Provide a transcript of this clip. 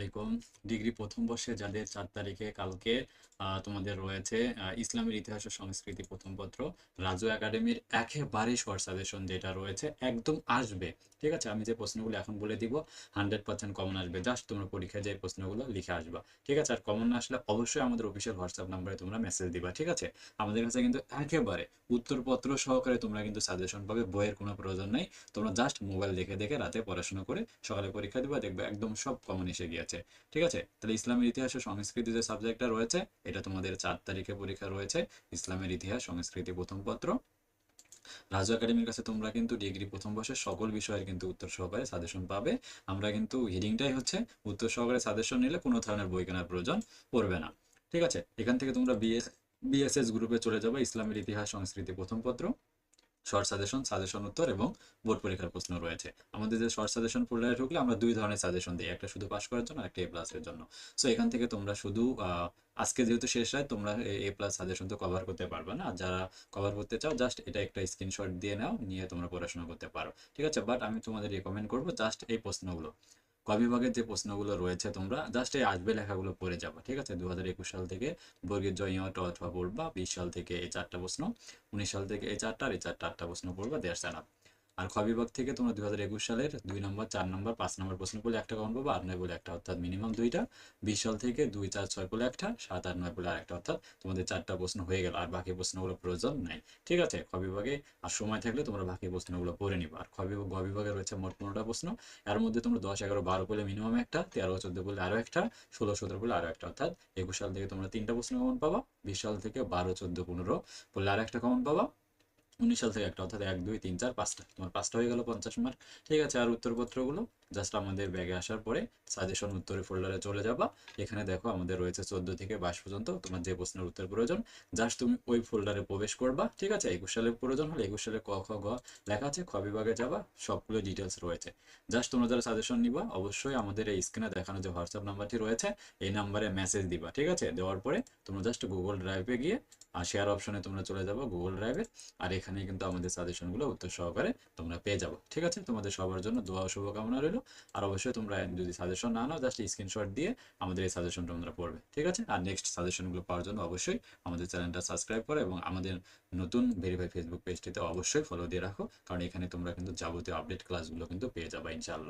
আলাইকুম। ডিগ্রি প্রথম বর্ষে যাদের চার তারিখে কালকে তোমাদের রয়েছে ইসলামের ইতিহাস ও সংস্কৃতি প্রথম পত্র, রাজু একাডেমির একেবারে শর্ট সাজেশন যেটা রয়েছে, একদম আসবে। ঠিক আছে? আমি যে প্রশ্নগুলো এখন বলে দিব হান্ড্রেড পার্সেন্ট কমন আসবে। জাস্ট তোমরা পরীক্ষায় যে প্রশ্নগুলো লিখে আসবা। ঠিক আছে? আর কমন আসলে অবশ্যই আমাদের অফিসিয়াল হোয়াটসঅ্যাপ নাম্বারে তোমরা মেসেজ দিবা। ঠিক আছে? আমাদের কাছে কিন্তু একেবারে উত্তরপত্র সহকারে তোমরা কিন্তু সাজেশন পাবে, বইয়ের কোনো প্রয়োজন নেই। তোমরা জাস্ট মোবাইল দেখে দেখে রাতে পড়াশোনা করে সকালে পরীক্ষা দিবা, দেখবে একদম সব কমন এসে গিয়েছে। ঠিক আছে? তাহলে ইসলামের ইতিহাস ও সংস্কৃতি যে সাবজেক্টটা রয়েছে, এটা তোমাদের চার তারিখে পরীক্ষা রয়েছে। ইসলামের ইতিহাস, সংস্কৃতি প্রথম পত্র। রাজু একাডেমির কাছে তোমরা কিন্তু ডিগ্রি প্রথম বর্ষের সকল বিষয়ের কিন্তু উত্তর সহকারে সাজেশন পাবে। আমরা কিন্তু হিডিংটাই হচ্ছে উত্তর সহকারে সাজেশন নিলে কোনো ধরনের বই কেনার প্রয়োজন পড়বে না। ঠিক আছে? এখান থেকে তোমরা বিএস বিএসএস গ্রুপে চলে যাবে, ইসলামের ইতিহাস, সংস্কৃতি প্রথম পত্র। শর্ট সাজেশন সাজেশন উত্তর এবং বোর্ড পরীক্ষার প্রশ্ন রয়েছে। আমাদের যে শর্ট সাজেশন ফোল্ডারে ঢুকলে আমরা দুই ধরনের সাজেশন দিই, একটা শুধু পাস করার জন্য, একটা এ প্লাসের জন্য। সো এখান থেকে তোমরা শুধু আজকে যেহেতু শেষ রায় তোমরা এ প্লাস সাজেশন তো কভার করতে পারবে না। যারা কভার করতে চাও জাস্ট এটা একটা স্ক্রিনশট দিয়ে নাও, নিয়ে তোমরা পড়াশোনা করতে পারো। ঠিক আছে? বাট আমি তোমাদের রেকমেন্ড করব জাস্ট এই প্রশ্নগুলো। ক বিভাগের যে প্রশ্নগুলো রয়েছে তোমরা জাস্ট এই আসবে লেখাগুলো পড়ে যাব, ঠিক আছে? দু হাজার একুশ সাল থেকে বর্গের জয় ইয়ট অথবা পড়বা, বিশ সাল থেকে এই চারটা প্রশ্ন, উনিশ সাল থেকে এই চারটা, আর এই চারটা আটটা প্রশ্ন পড়বা দেড় সানা আর খ বিভাগ থেকে তোমরা দুই হাজার একুশ সালের দুই নম্বর, চার নম্বর, পাঁচ নম্বর প্রশ্ন বলে একটা কমন পাবো, আট, নয় বলে একটা, অর্থাৎ মিনিমাম দুইটা। বিশ সাল থেকে দুই, চার, ছয় বলে একটা, সাত, আট, নয় বলে আরেকটা অর্থাৎ তোমাদের চারটা প্রশ্ন হয়ে গেল, আর বাকি প্রশ্নগুলো প্রয়োজন নাই। ঠিক আছে? খ বিভাগে আর সময় থাকলে তোমরা বাকি প্রশ্নগুলো পড়ে নিবা। আর খ বিভাগ, গ বিভাগে রয়েছে মোট পনেরোটা প্রশ্ন। এর মধ্যে তোমরা দশ, এগারো, বারো বলে মিনিমাম একটা, তেরো, চোদ্দ বলে আরও একটা, ষোলো, সতেরো বলে আরও একটা, অর্থাৎ একুশ সাল থেকে তোমরা তিনটা প্রশ্ন কমন পাবা। বিশ সাল থেকে বারো, চোদ্দ, পনেরো বলে আর একটা কমন পাবা। উনিশ সাল থেকে একটা, অর্থাৎ এক, দুই, তিন, চার, পাঁচটা। তোমার পাঁচটা হয়ে গেল পঞ্চাশ মার্ক ঠিক আছে, আর উত্তরপত্রগুলো? জাস্ট আমাদের ব্যাগে আসার পরে সাজেশন উত্তরের ফোল্ডারে চলে যাবা। এখানে দেখো আমাদের রয়েছে চোদ্দ থেকে বাইশ পর্যন্ত তোমার যে প্রশ্নের উত্তর প্রয়োজন জাস্ট তুমি ওই ফোল্ডারে প্রবেশ করবা, ঠিক আছে? একুশ সালের প্রয়োজন হলে একুশ সালে ক, খ গ লেখা আছে, খ বিভাগে যাবা, সবগুলো ডিটেলস রয়েছে। জাস্ট তোমরা যারা সাজেশন নিবা, অবশ্যই আমাদের এই স্ক্রিনে দেখানো যে হোয়াটসঅ্যাপ নাম্বারটি রয়েছে, এই নাম্বারে মেসেজ দিবা, ঠিক আছে? দেওয়ার পরে তোমরা জাস্ট গুগল ড্রাইভে গিয়ে, আর শেয়ার অপশনে তোমরা চলে যাব গুগল ড্রাইভে আর এখানে কিন্তু আমাদের সাজেশনগুলো উত্তর সহকারে তোমরা পেয়ে যাব, ঠিক আছে? তোমাদের সবার জন্য দোয়া শুভকামনা রইল। আর অবশ্যই তোমরা যদি সাজেশন না নাও জাস্ট স্ক্রিনশট দিয়ে আমাদের এই সাজেশনটা তোমরা পড়বে, ঠিক আছে? আর নেক্সট সাজেশনগুলো পাওয়ার জন্য অবশ্যই আমাদের চ্যানেলটা সাবস্ক্রাইব করো এবং আমাদের নতুন ভেরিফাই ফেসবুক পেজটিতে অবশ্যই ফলো দিয়ে রাখো, কারণ এখানে তোমরা কিন্তু যাবতীয় আপডেট ক্লাসগুলো কিন্তু পেয়ে যাবে, ইনশাআল্লাহ।